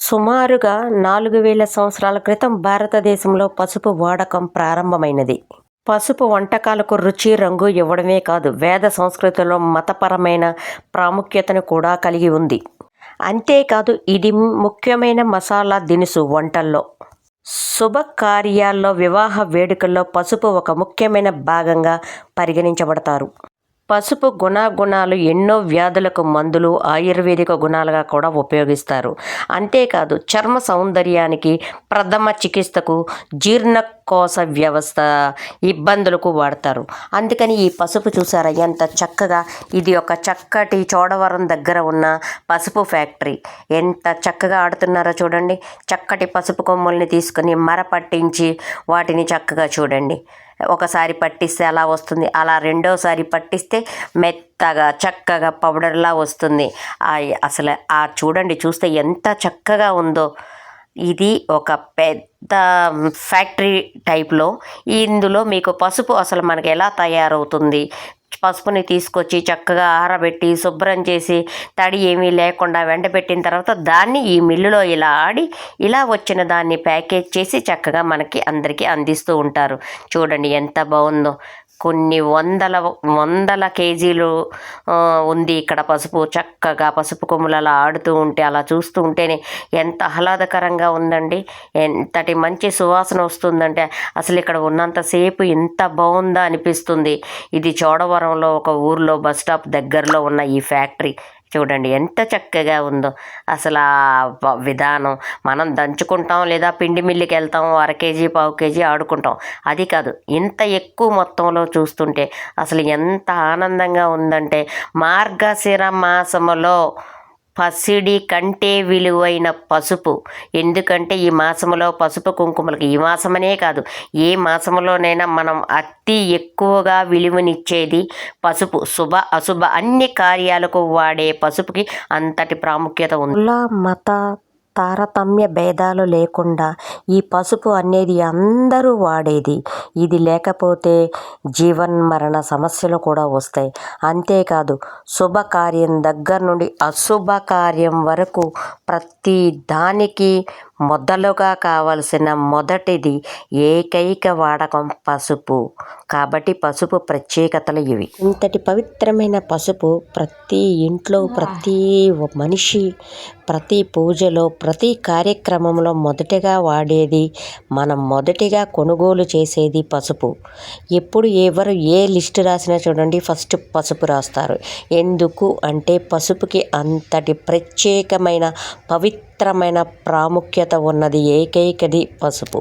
సుమారుగా నాలుగు వేల సంవత్సరాల క్రితం భారతదేశంలో పసుపు వాడకం ప్రారంభమైనది. పసుపు వంటకాలకు రుచి రంగు ఇవ్వడమే కాదు వేద సంస్కృతిలో మతపరమైన ప్రాముఖ్యతను కూడా కలిగి ఉంది. అంతేకాదు ఇది ముఖ్యమైన మసాలా దినుసు వంటల్లో. శుభకార్యాల్లో వివాహ వేడుకల్లో పసుపు ఒక ముఖ్యమైన భాగంగా పరిగణించబడతారు. పసుపు గుణాగుణాలు ఎన్నో వ్యాధులకు మందులు ఆయుర్వేదిక గుణాలుగా కూడా ఉపయోగిస్తారు. అంతేకాదు చర్మ సౌందర్యానికి ప్రథమ చికిత్సకు జీర్ణకోశ వ్యవస్థ ఇబ్బందులకు వాడతారు. అందుకని ఈ పసుపు చూసారా ఎంత చక్కగా ఇది ఒక చక్కటి చోడవరం దగ్గర ఉన్న పసుపు ఫ్యాక్టరీ. ఎంత చక్కగా ఆడుతున్నారో చూడండి. చక్కటి పసుపు కొమ్మల్ని తీసుకొని మర పట్టించి వాటిని చక్కగా చూడండి. ఒకసారి పట్టిస్తే అలా వస్తుంది. అలా రెండోసారి పట్టిస్తే మెత్తగా చక్కగా పౌడర్లా వస్తుంది. ఆ అసలు ఆ చూడండి చూస్తే ఎంత చక్కగా ఉందో. ఇది ఒక పెద్ద ఫ్యాక్టరీ టైప్లో. ఇందులో మీకు పసుపు అసలు మనకి ఎలా తయారవుతుంది? పసుపుని తీసుకొచ్చి చక్కగా ఆరబెట్టి శుభ్రం చేసి తడి ఏమీ లేకుండా వెండబెట్టిన తర్వాత దాన్ని ఈ మిల్లులో ఇలా ఆడి ఇలా వచ్చిన దాన్ని ప్యాకేజ్ చేసి చక్కగా మనకి అందరికీ అందిస్తూ ఉంటారు. చూడండి ఎంత బాగుందో. కొన్ని వందల వందల కేజీలు ఉంది ఇక్కడ పసుపు. చక్కగా పసుపు కొమ్ములు అలా ఆడుతూ ఉంటే అలా చూస్తూ ఉంటేనే ఎంత ఆహ్లాదకరంగా ఉందండి. ఎంతటి మంచి సువాసన వస్తుందంటే అసలు ఇక్కడ ఉన్నంతసేపు ఎంత బాగుందా అనిపిస్తుంది. ఇది చోడవరంలో ఒక ఊర్లో బస్ స్టాప్ దగ్గరలో ఉన్న ఈ ఫ్యాక్టరీ. చూడండి ఎంత చక్కగా ఉందో. అసలు ఆ విధానం మనం దంచుకుంటాం లేదా పిండి మిల్లికి వెళ్తాం అర కేజీ పావు కేజీ ఆడుకుంటాం. అది కాదు ఇంత ఎక్కువ మొత్తంలో చూస్తుంటే అసలు ఎంత ఆనందంగా ఉందంటే మార్గశిర మాసములో పసిడి కంటే విలువైన పసుపు. ఎందుకంటే ఈ మాసంలో పసుపు కుంకుమలకు ఈ మాసమనే కాదు ఏ మాసంలోనైనా మనం అతి ఎక్కువగా విలువనిచ్చేది పసుపు. శుభ అశుభ అన్ని కార్యాలకు వాడే పసుపుకి అంతటి ప్రాముఖ్యత ఉంది. మత తారతమ్య భేదాలు లేకుండా ఈ పసుపు అనేది అందరూ వాడేది. ఇది లేకపోతే జీవన్ మరణ సమస్యలు కూడా వస్తాయి. అంతేకాదు శుభకార్యం దగ్గర నుండి అశుభ కార్యం వరకు ప్రతి దానికి మొదలుగా కావలసిన మొదటిది ఏకైక వాడకం పసుపు. కాబట్టి పసుపు ప్రత్యేకతలు ఇవి. ఇంతటి పవిత్రమైన పసుపు ప్రతి ఇంట్లో ప్రతి మనిషి ప్రతి పూజలో ప్రతి కార్యక్రమంలో మొదటగా వాడేది మనం మొదటిగా కొనుగోలు చేసేది పసుపు. ఎప్పుడు ఎవరు ఏ లిస్ట్ రాసినా చూడండి ఫస్ట్ పసుపు రాస్తారు. ఎందుకు అంటే పసుపుకి అంతటి ప్రత్యేకమైన పవిత్రమైన ప్రాముఖ్యత ప్రాముఖ్యత ఉన్నది ఏకైకది పసుపు.